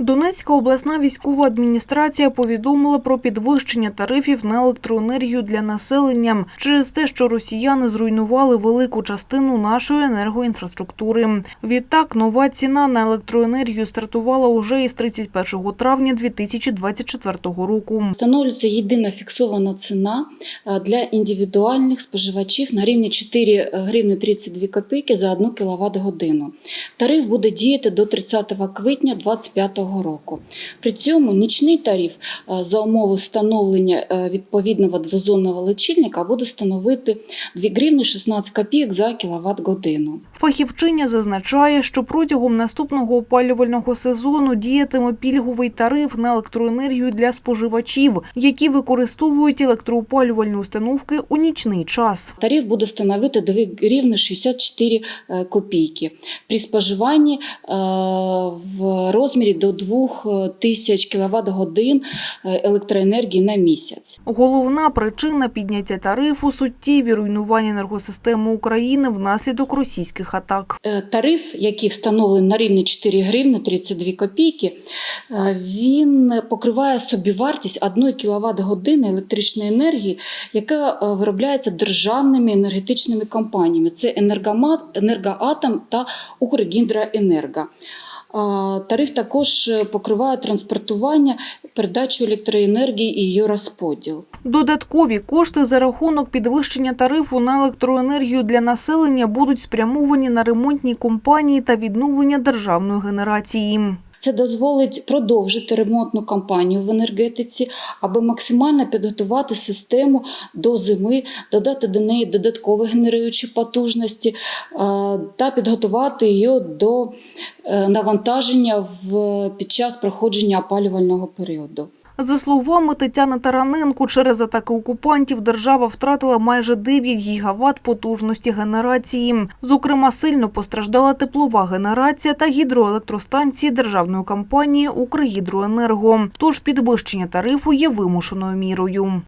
Донецька обласна військова адміністрація повідомила про підвищення тарифів на електроенергію для населення через те, що росіяни зруйнували велику частину нашої енергоінфраструктури. Відтак, нова ціна на електроенергію стартувала уже із 31 травня 2024 року. Встановлюється єдина фіксована ціна для індивідуальних споживачів на рівні 4 гривні 32 копійки за 1 кВт годину. Тариф буде діяти до 30 квітня 2025 року. При цьому нічний тариф е, за умови встановлення е, відповідного двозонного лічильника буде становити 2 гривні 16 копійок за кВт годину. Фахівчиня зазначає, що протягом наступного опалювального сезону діятиме пільговий тариф на електроенергію для споживачів, які використовують електроопалювальні установки у нічний час. Тариф буде становити 2 гривні 64 е, копійки при споживанні в розмірі до 2000 кВт годин е, електроенергії на місяць. Головна причина підняття тарифу – суттєві руйнування енергосистеми України внаслідок російських атак. Е, Тариф, який встановлений на рівні 4 гривні 32 копійки, е, він покриває собівартість 1 кВт години електричної енергії, яка е, виробляється державними енергетичними компаніями. Це «Енергомат», «Енергоатом» та «Укргідроенерго». Тариф також е, покриває транспортування, передачу електроенергії і її розподіл. Додаткові кошти за рахунок підвищення тарифу на електроенергію для населення будуть спрямовані на ремонтні компанії та відновлення державної генерації. Це дозволить продовжити ремонтну кампанію в енергетиці, аби максимально підготувати систему до зими, додати до неї додаткові генеруючі потужності е, та підготувати її до е, навантаження під час проходження опалювального періоду. За словами Тетяни Тараненко, через атаки окупантів держава втратила майже 9 гігават потужності генерації. Зокрема, сильно постраждала теплова генерація та гідроелектростанції державної компанії «Укргідроенерго». Тож підвищення тарифу є вимушеною мірою.